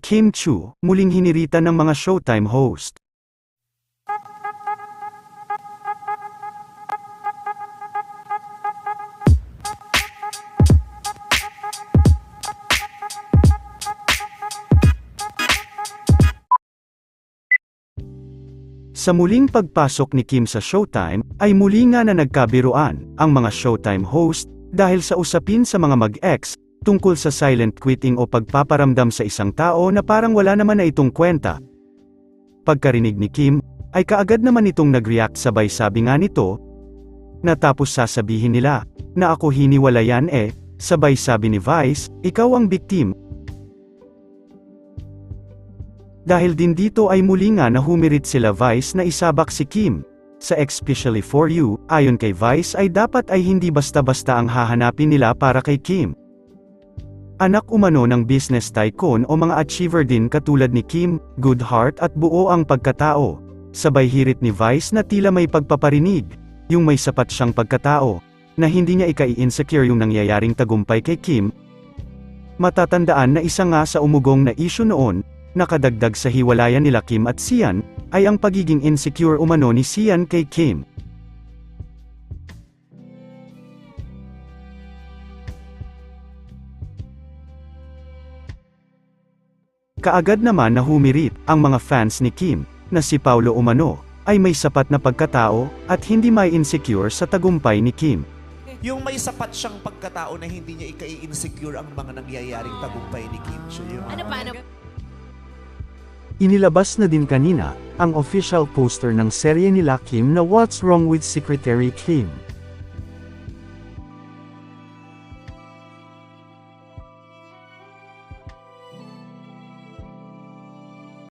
Kim Chu, muling hinirita ng mga Showtime host. Sa muling pagpasok ni Kim sa Showtime, ay muli nga na nagkabiruan, ang mga Showtime host, dahil sa usapin sa mga mag-ex, tungkol sa silent quitting o pagpaparamdam sa isang tao na parang wala naman na itong kwenta. Pagkarinig ni Kim, ay kaagad naman itong nag-react sabay sabi nga nito, natapos sasabihin nila, na ako hiniwalayan eh, sabay sabi ni Vice, ikaw ang victim, dahil din dito ay muli nga na humirit sila Vice na isabak si Kim. Sa Especially For You, ayon kay Vice ay dapat ay hindi basta-basta ang hahanapin nila para kay Kim. Anak umano ng business tycoon o mga achiever din katulad ni Kim, good heart at buo ang pagkatao. Sabay hirit ni Vice na tila may pagpaparinig, yung may sapat siyang pagkatao, na hindi niya ikai-insecure yung nangyayaring tagumpay kay Kim. Matatandaan na isa nga sa umugong na issue noon, nakadagdag sa hiwalayan nila Kim at Sian, ay ang pagiging insecure umano ni Sian kay Kim. Kaagad naman na humirit ang mga fans ni Kim, na si Paulo Umano, ay may sapat na pagkatao, at hindi may insecure sa tagumpay ni Kim. Yung may sapat siyang pagkatao na hindi niya ikai-insecure ang mga nangyayaring tagumpay ni Kim Chiu. Yung Ano pa? Ano? Inilabas na din kanina, ang official poster ng serye nila Kim na What's Wrong with Secretary Kim.